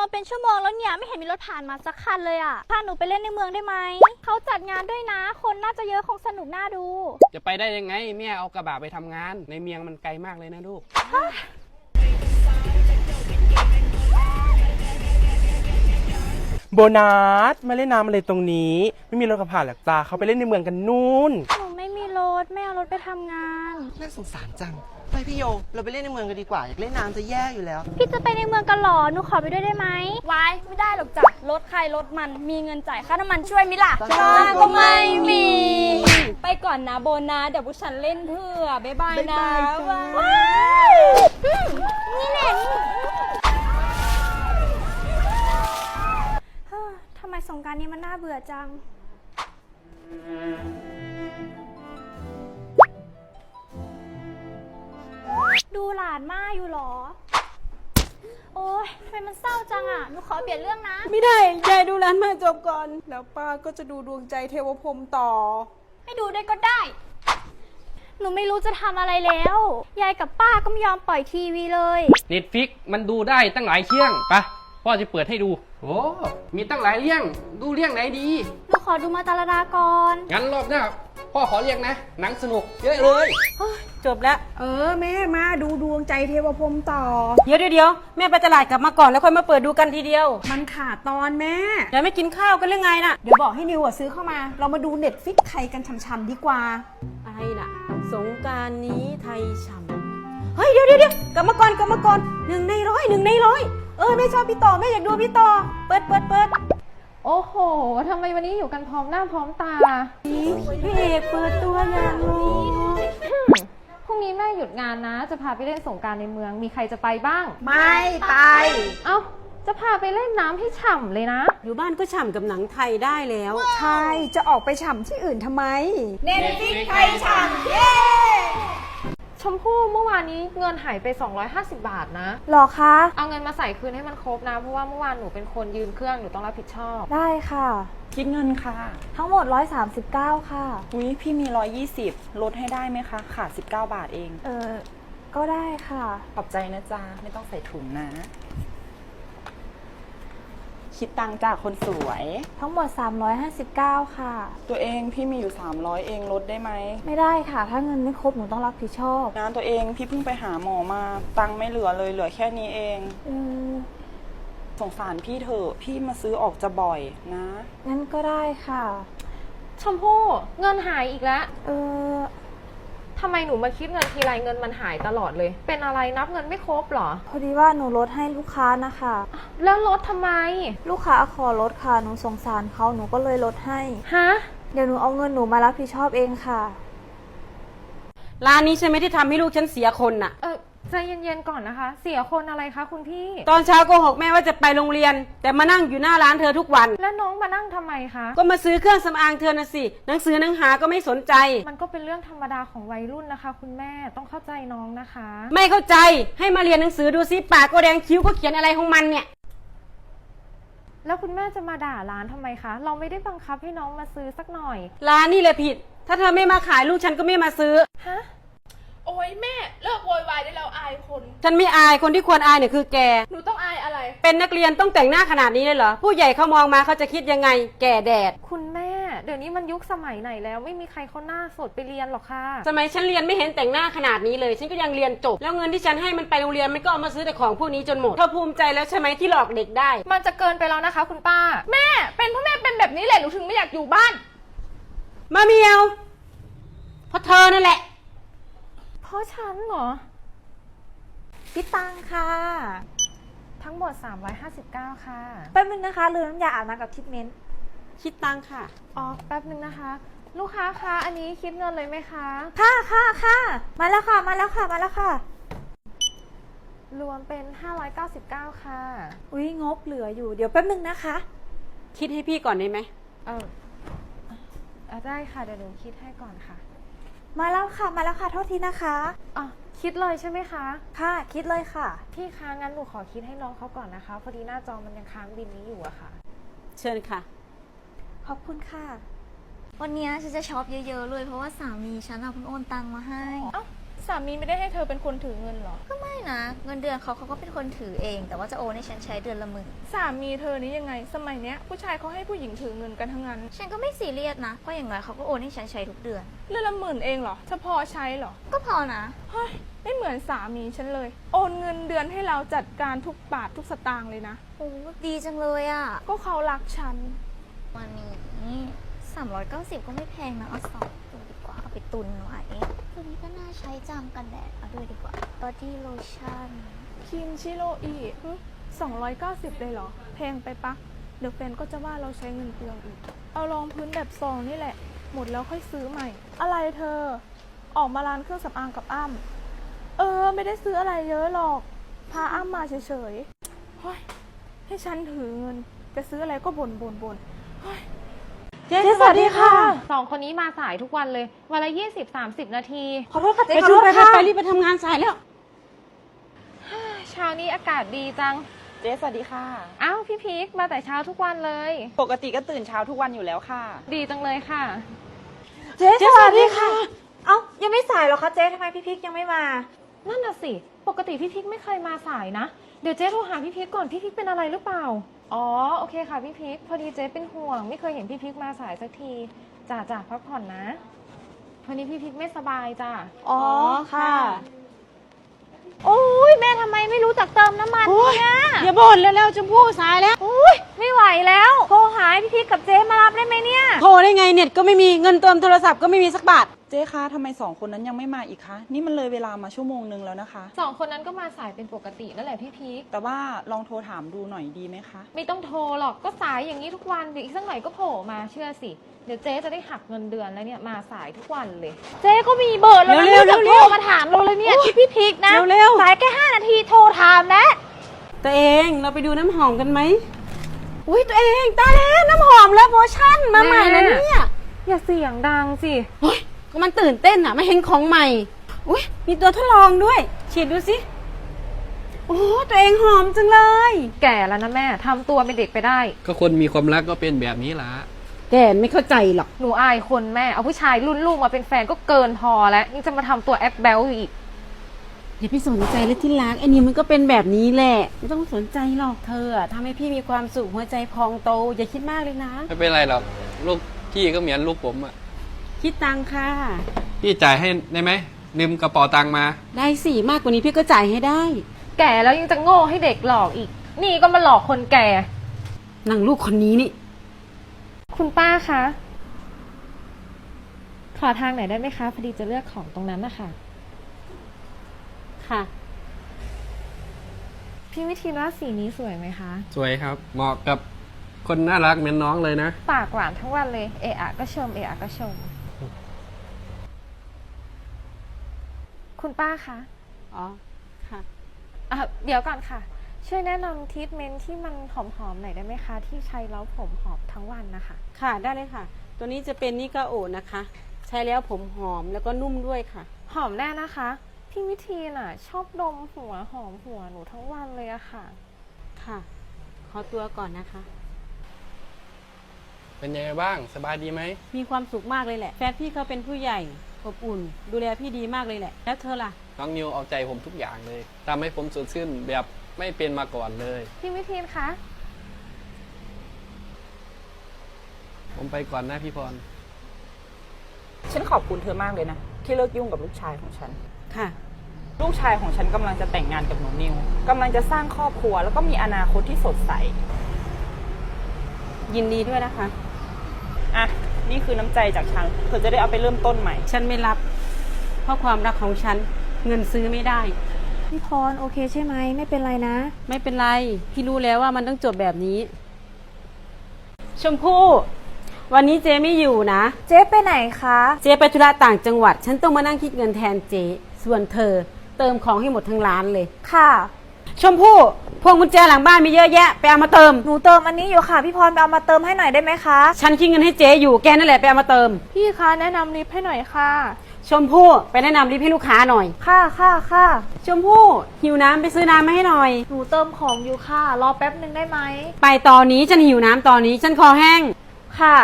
มาเป็นชั่วโมงแล้วเนี่ยไม่เห็นมีรถผ่านมาสักคันเลยอะพาหนูไปเล่นในเมืองได้ไหมเขาจัดงานด้วยนะ คนน่าจะเยอะคงสนุกน่าดู จะไปได้ยังไงแม่เอากระบะไปทำงาน ในเมียงมันไกลมากเลยนะลูก โบนัสมาเล่นน้ำอะไรตรงนี้ ไม่มีรถขับผ่านหรอกจ้าเขาไปเล่นในเมืองกันนู่น หนูไม่มีรถ ไม่เอารถไปทำงาน น่าสงสารจัง ไปพี่โย เราไปเล่นในเมืองกันดีกว่า อยากเล่นน้ำจะแย่อยู่แล้ว พี่จะไปในเมืองกันเหรอหนูขอไปด้วยได้ไหม วายไม่ได้หรอกจ้ะรถใครรถมันมีเงินจ่ายค่าน้ำมันช่วยมิล่ะจ้าก็ไม่มี ไปก่อนนะโบนะเดี๋ยวพวกฉันเล่นเพื่อบ๊ายบายนะ บ๊ายบายจ้า ว้ายนี่แน่นี่เฮ้อทำไมสงกรารนี้มันน่าเบื่อจัง ดูหลานมาอยู่เหรอ โอ๊ยทำไมมันเศร้าจังอะหนูขอเปลี่ยนเรื่องนะ ไม่ได้ยายดูร้านมาจบก่อน แล้วป้าก็จะดูดวงใจเทวพรหมต่อไม่ดูด้วยก็ได้ หนูไม่รู้จะทำอะไรแล้ว ยายกับป้าก็ไม่ยอมปล่อยทีวีเลย เน็ตฟิกมันดูได้ตั้งหลายเชี่ยงไปะพ่อจะเปิดให้ดู โอ้มีตั้งหลายเรื่อง ดูเรื่องไหนดี หนูขอดูมาตาลาดาก่อน งั้นรอบหน้า พ่อขอเรียกนะ หนังสนุกเยอะเลยจบแล้ว เออแม่มาดูดวงใจเทวพรหมต่อ เดี๋ยวเดี๋ยวเดี๋ยวแม่ไปตลาดกลับมาก่อนแล้วค่อยมาเปิดดูกันทีเดียวมันขาดตอนแม่ เดี๋ยวไม่กินข้าวกันเรื่องไงน่ะ เดี๋ยวบอกให้นิวอะซื้อเข้ามา เรามาดูเน็ตฟิกไทยกันช่ำๆดีกว่า อะไรล่ะ สงกรารนี้ไทยฉ่ำเฮ้ยเดี๋ยวเดี๋ยวเดี๋ยวกลับมาก่อนกลับมาก่อนหนึ่งในร้อยหนึ่งในร้อยเออแม่ชอบพี่ต่อแม่อยากดูพี่ต่อ เปิดเปิดเปิด โอ้โห ทำไมวันนี้อยู่กันพร้อมหน้าพร้อมตาพี่เอกเปิดตัวอย่างลูกพรุ่งนี้แม่หยุดงานนะ จะพาไปเล่นสงกรารในเมือง มีใครจะไปบ้าง ไม่ไป เอ้า จะพาไปเล่นน้ำให้ฉ่ำเลยนะ อยู่บ้านก็ฉ่ำกับหนังไทยได้แล้ว ใช่ จะออกไปฉ่ำที่อื่นทำไม ชมพู่เมื่อวานนี้เงินหายไป 250 บาทนะ หรอคะ เอาเงินมาใส่คืนให้มันครบนะ เพราะว่าเมื่อวานหนูเป็นคนยืมเครื่องหนูต้องรับผิดชอบ ได้ค่ะ คิดเงินค่ะ ทั้งหมด 139 ค่ะ อุ้ยพี่มี 120 ลดให้ได้ไหมคะ ขาด 19 บาทเอง เออก็ได้ค่ะ ขอบใจนะจ๊ะ ไม่ต้องใส่ถุงนะ คิดตังค์จากคนสวย ทั้งหมด 359 ค่ะ ตัวเองพี่มีอยู่ 300 เองลดได้ไหมไม่ได้ค่ะ ถ้าเงินไม่ครบหนูต้องรับผิดชอบงานตัวเองพี่เพิ่งไปหาหมอมาตังค์ไม่เหลือเลยเหลือแค่นี้เองเออสงสารพี่เถอะพี่มาซื้อออกจะบ่อยนะ งั้นก็ได้ค่ะ ชมพู่เงินหายอีกแล้ว เออ ทำไมหนูมาคิดเงินทีไรเงินมันหายตลอดเลย เป็นอะไรนับเงินไม่ครบเหรอ พอดีว่าหนูลดให้ลูกค้านะคะ แล้วลดทำไม ลูกค้าขอลดค่ะ หนูสงสารเขาหนูก็เลยลดให้ ฮะ เดี๋ยวหนูเอาเงินหนูมารับผิดชอบเองค่ะ ร้านนี้ใช่ไหมที่ทำให้ลูกฉันเสียคนน่ะ เออ ใจเย็นๆก่อนนะคะ เสียคนอะไรคะคุณพี่ ตอนเช้าโกหกแม่ว่าจะไปโรงเรียน แต่มานั่งอยู่หน้าร้านเธอทุกวัน แล้วน้องมานั่งทำไมคะ ก็มาซื้อเครื่องสำอางเธอนะสิหนังสือหนังหาก็ไม่สนใจ มันก็เป็นเรื่องธรรมดาของวัยรุ่นนะคะ คุณแม่ต้องเข้าใจน้องนะคะ ไม่เข้าใจให้มาเรียนหนังสือดูซิปากก็แดงคิ้วก็เขียนอะไรของมันเนี่ย แล้วคุณแม่จะมาด่าร้านทำไมคะ เราไม่ได้บังคับให้น้องมาซื้อสักหน่อย ร้านนี่แหละผิด ถ้าเธอไม่มาขายลูกฉันก็ไม่มาซื้อ ฮะ โอ้ยแม่เลิกโวยวายได้แล้วอายคน ฉันไม่อายคนที่ควรอายเนี่ยคือแก หนูต้องอายอะไร เป็นนักเรียนต้องแต่งหน้าขนาดนี้เลยเหรอ ผู้ใหญ่เขามองมาเขาจะคิดยังไง แก่แดด คุณแม่ เดี๋ยวนี้มันยุคสมัยไหนแล้วไม่มีใครเขาหน้าสดไปเรียนหรอกค่ะ สมัยฉันเรียนไม่เห็นแต่งหน้าขนาดนี้เลย ฉันก็ยังเรียนจบ แล้วเงินที่ฉันให้มันไปโรงเรียนมันก็เอามาซื้อแต่ของพวกนี้จนหมดเธอภูมิใจแล้วใช่ไหมที่หลอกเด็กได้ มันจะเกินไปแล้วนะคะ คุณป้า แม่ เป็นเพราะแม่เป็นแบบนี้แหละหนูถึงไม่อยากอยู่บ้าน มาเมียวเพราะเธอนั่นแหละเพ ราะฉันเหรอ พี่ตังค่ะ ทั้งหมด 359 ค่ะ แป๊บนึงนะคะลืมน้ำยาอาบน้ำกับทิทเมนต์คิดตังค่ะ อ๋อ แป๊บนึงนะคะ ลูกค้าคะ อันนี้คิดเงินเลยไหมคะ ค่ะค่ะค่ะ มาแล้วค่ะ มาแล้วค่ะ มาแล้วค่ะ รวมเป็น 599 ค่ะ อุ้ยงบเหลืออยู่ เดี๋ยวแป๊บนึงนะคะ คิดให้พี่ก่อนได้ไหม เอออะได้ค่ะ เดี๋ยวหนูคิดให้ก่อนค่ะ มาแล้วค่ะ มาแล้วค่ะ โทษทีนะคะ อ๋อคิดเลยใช่ไหมคะ ค่ะ คิดเลยค่ะ พี่คะงั้นหนูขอคิดให้น้องเขาก่อนนะคะพอดีหน้าจอมันยังค้างบินนี้อยู่อะค่ะ เชิญค่ะ ขอบคุณค่ะ วันนี้ฉันจะช็อปเยอะๆเลยเพราะว่าสามีฉันเอาเพิ่งโอนตังมาให้ เอ้า สามีไม่ได้ให้เธอเป็นคนถือเงินเหรอ ก็ไม่นะ เงินเดือนเขาเขาก็เป็นคนถือเอง แต่ว่าจะโอนให้ฉันใช้เดือนละหมื่นสามีเธอนี้ยังไง สมัยเนี้ยผู้ชายเขาให้ผู้หญิงถือเงินกันทั้งนั้น ฉันก็ไม่ซีเรียสนะเพราะอย่างน้อยเขาก็โอนให้ฉันใช้ทุกเดือน เดือนละหมื่นเองเหรอเฉพาะใช้เหรอ ก็พอนะ เฮ้ยไม่เหมือนสามีฉันเลย โอนเงินเดือนให้เราจัดการทุกบาททุกสตางค์เลยนะ โอ้ดีจังเลยอะ่ะ ก็เขารักฉัน วันนี้สามร้อยเก้าสิบก็ไม่แพงนะเอาสองตัวดีกว่าเอาไปตุนไว้ ตัวนี้ก็น่าใช้จำกันแดดเอาด้วยดีกว่า body lotion คินชิโรอีสองร้อยเก้าสิบเลยเหรอ แพงไปปะ เดี๋ยวแฟนก็จะว่าเราใช้เงินเปลืองอีก เอารองพื้นแบบซองนี่แหละ หมดแล้วค่อยซื้อใหม่ อะไรเธอ ออกมาร้านเครื่องสำอางกับอ้ำเออ ไม่ได้ซื้ออะไรเยอะหรอก พาอ้ำมาเฉยๆเฮ้ยให้ฉันถือเงิน จะซื้ออะไรก็บ่นบ่นบ่น เฮ้ยเจ๊สวัสดีค่ะ สองคนนี้มาสายทุกวันเลย วันละยี่สิบสามสิบนาที ขอโทษค่ะเจ๊ขอโทษค่ะไปรีบไปทำงานสายแล้ว เช้านี้อากาศดีจัง เจ๊สวัสดีค่ะ อ้าวพี่พีคมาแต่เช้าทุกวันเลย ปกติก็ตื่นเช้าทุกวันอยู่แล้วค่ะ ดีจังเลยค่ะ เจ๊สวัสดีค่ะ เอ้ายังไม่สายหรอคะเจ๊ทำไมพี่พิกยังไม่มา นั่นน่ะสิ ปกติพี่พิกไม่เคยมาสายนะ เดี๋ยวเจ๊โทรหาพี่พิกก่อน พี่พิกเป็นอะไรหรือเปล่า อ๋อ โอเคค่ะพี่พิกพอดีเจ๊เป็นห่วง ไม่เคยเห็นพี่พิกมาสายสักทีจ่าจ่าพักผ่อนนะวันนี้พี่พิกไม่สบายจ้ะอ๋อค่ะ โอ้ยแม่ทำไมไม่รู้จักเติมน้ำมันเนี่ยอย่าบ่นเร็วๆชมพู่สายแล้วโอ้ยไม่ไหวแล้ว โทรหาให้พี่พีคกับเจ๊มารับได้ไหมเนี่ย โทรได้ไงเน็ตก็ไม่มีเงินเติมโทรศัพท์ก็ไม่มีสักบาท เจ๊คะทำไมสองคนนั้นยังไม่มาอีกคะ นี่มันเลยเวลามาชั่วโมงนึงแล้วนะคะ สองคนนั้นก็มาสายเป็นปกตินั่นแหละพี่พีคแต่ว่าลองโทรถามดูหน่อยดีไหมคะ ไม่ต้องโทรหรอกก็สายอย่างนี้ทุกวันเดี๋ยวอีกสักหน่อยก็โผล่มาเชื่อสิ เดี๋ยวเจ๊จะได้หักเงินเดือนแล้วเนี่ยมาสายทุกวันเลย เจ๊ก็มีเบอร์แล้วนะเร็วๆไม่รู้จักเร็โทวรๆมาถามเราเลยเนี่ยที่พี่พีคนะเร็วๆ สายแค่ห้านาทีโทรถามแล้ว ตัวเองเราไปดูน้ำหอมกันไหมอุ้ยตัวเองตายแล้วน้ำหอมแล้วโมชั่นมาใหม่แล้วเนี่ย อย่าเสียงดังสิโอ้ย ก็มันตื่นเต้นอะไม่เห็นของใหม่ อุ้ยมีตัวทดลองด้วย ฉีดดูสิ โอ้ตัวเองหอมจังเลย แก่แล้วนะแม่ทำตัวเป็นเด็กไปได้ ก็คนมีความรักก็เป็นแบบนี้ละแกไม่เข้าใจหรอก หนูอายคนแม่ เอาผู้ชายรุ่นลูกมาเป็นแฟนก็เกินพอแล้วยังจะมาทำตัวแอปแบลอยู่อีก อย่าไปสนใจเลยที่รักไอ้นี่มันก็เป็นแบบนี้แหละ ไม่ต้องสนใจหรอกเธออะทำให้พี่มีความสุขหัวใจพองโต อย่าคิดมากเลยนะ ไม่เป็นไรหรอกลูกพี่ก็เหมือนลูกผมอะ คิดตังค่ะ พี่จ่ายให้ได้ไหมลืมกระเป๋าตังค์มา ได้สิมากกว่านี้พี่ก็จ่ายให้ได้แก่แล้วยังจะโง่ให้เด็กหลอกอีก นี่ก็มาหลอกคนแก่ นางลูกคนนี้นี่ คุณป้าคะ ขอทางไหนได้ไหมคะ พอดีจะเลือกของตรงนั้นนะคะ ค่ะ พี่วิธีว่าสีนี้สวยไหมคะ สวยครับ เหมาะกับคนน่ารักเหมือนน้องเลยนะ ปากหวานทั้งวันเลย เอะอะก็ชม เอะอะก็ชม คุณป้าคะอ๋อ ค่ะ อะเดี๋ยวก่อนค่ะ ช่วยแนะนำทรีทเมนต์ที่มันหอมๆหน่อยได้ไหมคะ ที่ใช้แล้วผมหอมทั้งวันนะคะ ค่ะ ได้เลยค่ะ ตัวนี้จะเป็นนิกาโอนะคะ ใช้แล้วผมหอมแล้วก็นุ่มด้วยค่ะ หอมแน่นะคะ พี่วิธีน่ะ ชอบดมหัวหอมหัวหนูทั้งวันเลยอะค่ะ ค่ะ ขอตัวก่อนนะคะ เป็นยังไงบ้างสบายดีไหม มีความสุขมากเลยแหละ แฟนพี่เขาเป็นผู้ใหญ่อบอุ่น ดูแลพี่ดีมากเลยแหละ แล้วเธอล่ะ น้องนิวเอาใจผมทุกอย่างเลยทำให้ผมสดชื่นแบบไม่เป็นมาก่อนเลย พี่วิธีคะผมไปก่อนนะพี่พร ฉันขอบคุณเธอมากเลยนะ ที่เลิกยุ่งกับลูกชายของฉัน ค่ะ ลูกชายของฉันกำลังจะแต่งงานกับหนูนิวกำลังจะสร้างครอบครัว แล้วก็มีอนาคตที่สดใส ยินดีด้วยนะคะ อะนี่คือน้ำใจจากฉันเธอจะได้เอาไปเริ่มต้นใหม่ ฉันไม่รับ เพราะความรักของฉันเงินซื้อไม่ได้ พี่พรโอเคใช่ไหมไม่เป็นไรนะ ไม่เป็นไร พี่รู้แล้วว่ามันต้องจบแบบนี้ ชมพู่ วันนี้เจ๊ไม่อยู่นะ เจ๊ไปไหนคะ เจ๊ไปธุระต่างจังหวัด ฉันต้องมานั่งคิดเงินแทนเจ๊ส่วนเธอ เติมของให้หมดทั้งร้านเลย ค่ะ ชมพู่พวงกุญแจหลังบ้านมีเยอะแยะ ไปเอามาเติม หนูเติมอันนี้อยู่ค่ะ พี่พรไปเอามาเติมให้หน่อยได้ไหมคะ ฉันคิดเงินให้เจ๊อยู่แกนั่นแหละไปเอามาเติม พี่คะแนะนำลิฟต์ให้หน่อยค่ะ ชมพู่ไปแนะนำรีบให้ลูกค้าหน่อย ค่ะค่ะค่ะ ชมพู่หิวน้ำไปซื้อน้ำมาให้หน่อย หนูเติมของอยู่ค่ะ รอแป๊บหนึ่งได้ไหม ไปตอนนี้ฉันหิวน้ำตอนนี้ฉันคอแห้ง ค่ะ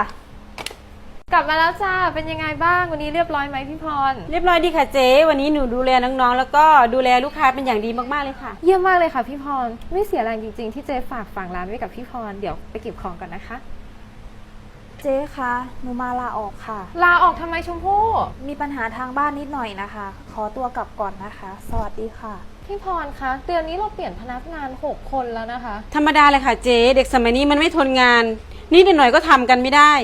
กลับมาแล้วจ้า เป็นยังไงบ้างวันนี้เรียบร้อยไหมพี่พร เรียบร้อยดีค่ะเจ๊วันนี้หนูดูแลน้องๆ แล้วก็ดูแลลูกค้าเป็นอย่างดีมากๆเลยค่ะ เยี่ยมมากเลยค่ะพี่พร ไม่เสียแรงจริง ๆ ที่เจ๊ฝากฝังร้านไว้กับพี่พร เดี๋ยวไปเก็บของก่อนนะคะ เจ๊คะหนูมาลาออกค่ะ ลาออกทำไมชมพู่ มีปัญหาทางบ้านนิดหน่อยนะคะ ขอตัวกลับก่อนนะคะ สวัสดีค่ะ พี่พรคะเดือนนี้เราเปลี่ยนพนักงาน 6 คนแล้วนะคะ ธรรมดาเลยค่ะเจ๊เด็กสมัยนี้มันไม่ทนงานนี่เดี๋ยวหน่อยก็ทำกันไม่ได้